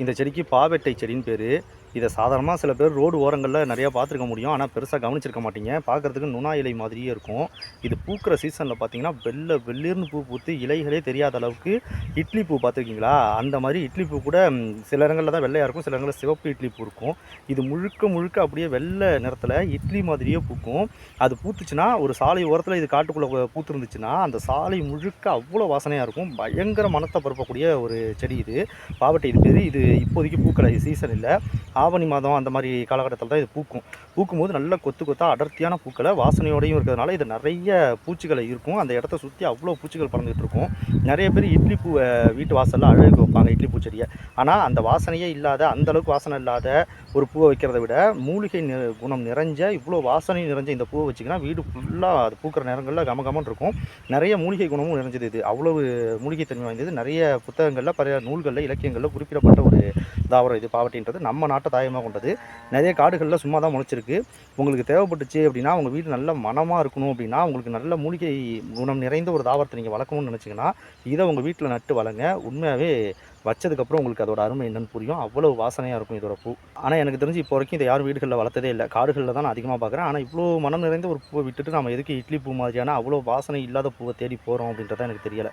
இந்த செடிக்கு பாவெட்டை செடின்னு பேர் இதை சாதாரணமாக சில பேர் ரோடு ஓரங்களில் நிறையா பார்த்துருக்க முடியும். ஆனால் பெருசாக கவனிச்சிருக்க மாட்டீங்க. பார்க்குறதுக்கு நுணா இலை மாதிரியே இருக்கும். இது பூக்கிற சீசனில் பார்த்தீங்கன்னா வெள்ளை வெள்ளிர்னு பூ பூத்து இலைகளே தெரியாத அளவுக்கு இட்லி பூ பார்த்துருக்கீங்களா? அந்த மாதிரி இட்லி பூ கூட சில இடங்களில் தான் வெள்ளையாக இருக்கும். சில இடங்களில் சிவப்பு இட்லி பூ இருக்கும். இது முழுக்க முழுக்க அப்படியே வெள்ளை நிறத்தில் இட்லி மாதிரியே பூக்கும். அது பூத்துச்சுன்னா ஒரு சாலை ஓரத்தில் இது காட்டுக்குள்ளே பூத்துருந்துச்சுன்னா அந்த சாலை முழுக்க அவ்வளோ வாசனையாக இருக்கும். பயங்கர மனத்தை பரப்பக்கூடிய ஒரு செடி இது. பாவட்டை இது பேர் இது இப்போதைக்கு பூக்கலை சீசன் இல்லை. ஆவணி மாதம் அந்த மாதிரி காலகட்டத்தில் தான் இது பூக்கும். பூக்கும்போது நல்ல கொத்து கொத்தாக அடர்த்தியான பூக்களை வாசனையோடையும் இருக்கிறதுனால இது நிறைய பூச்சிகளை இருக்கும் அந்த இடத்த சுற்றி அவ்வளோ பூச்சிகள் பறந்துகிட்டு இருக்கும். நிறைய பேர் இட்லி பூவை வீட்டு வாசலில் அழகு வைப்பாங்க இட்லி பூச்செடியை. ஆனால் அந்த வாசனையே இல்லாத அந்தளவுக்கு வாசனை இல்லாத ஒரு பூவை வைக்கிறத விட மூலிகை குணம் நிறைஞ்ச இவ்வளோ வாசனை நிறைஞ்ச இந்த பூவை வச்சிங்கன்னா வீடு ஃபுல்லாக அது பூக்கிற நேரங்களில் கமகமன் இருக்கும். நிறைய மூலிகை குணமும் நிறைஞ்சது இது. அவ்வளவு மூலிகை தன்மை வாய்ந்தது. நிறைய புத்தகங்களில் பல நூல்களில் இலக்கியங்களில் குறிப்பிடப்பட்ட ஒரு தாவரம் இது. பாவட்டின்றது நம்ம நாட்டை தாயமாக கொண்டது. நிறைய காடுகளில் சும்மா தான் முளைச்சிருக்கு. உங்களுக்கு தேவைப்பட்டுச்சு அப்படின்னா உங்கள் வீடு நல்ல மனமாக இருக்கணும் அப்படின்னா உங்களுக்கு நல்ல மூலிகை குணம் நிறைந்த ஒரு தாவரத்தை நீங்கள் வளர்க்கணும்னு நினச்சிங்கன்னா இதை உங்கள் வீட்டில் நட்டு வளங்க உண்மையாகவே வச்சதுக்கப்புறம் உங்களுக்கு அதோட அருமை என்னன்னு புரியும். அவ்வளோ வாசனையாக இருக்கும் இதோட பூ. ஆனால் எனக்கு தெரிஞ்சு இப்போ வரைக்கும் இதை யாரும் வீடுகளில் வளர்த்ததே இல்லை. காடுகளில் தான் நான் அதிகமாக பார்க்குறேன் ஆனால் இவ்வளோ மனம் நிறைந்த ஒரு பூவை விட்டுட்டு நம்ம எதுக்கு இட்லி பூ மாதிரியான அவ்வளோ வாசனை இல்லாத பூவை தேடி போகிறோம் அப்படின்றத எனக்கு தெரியலை.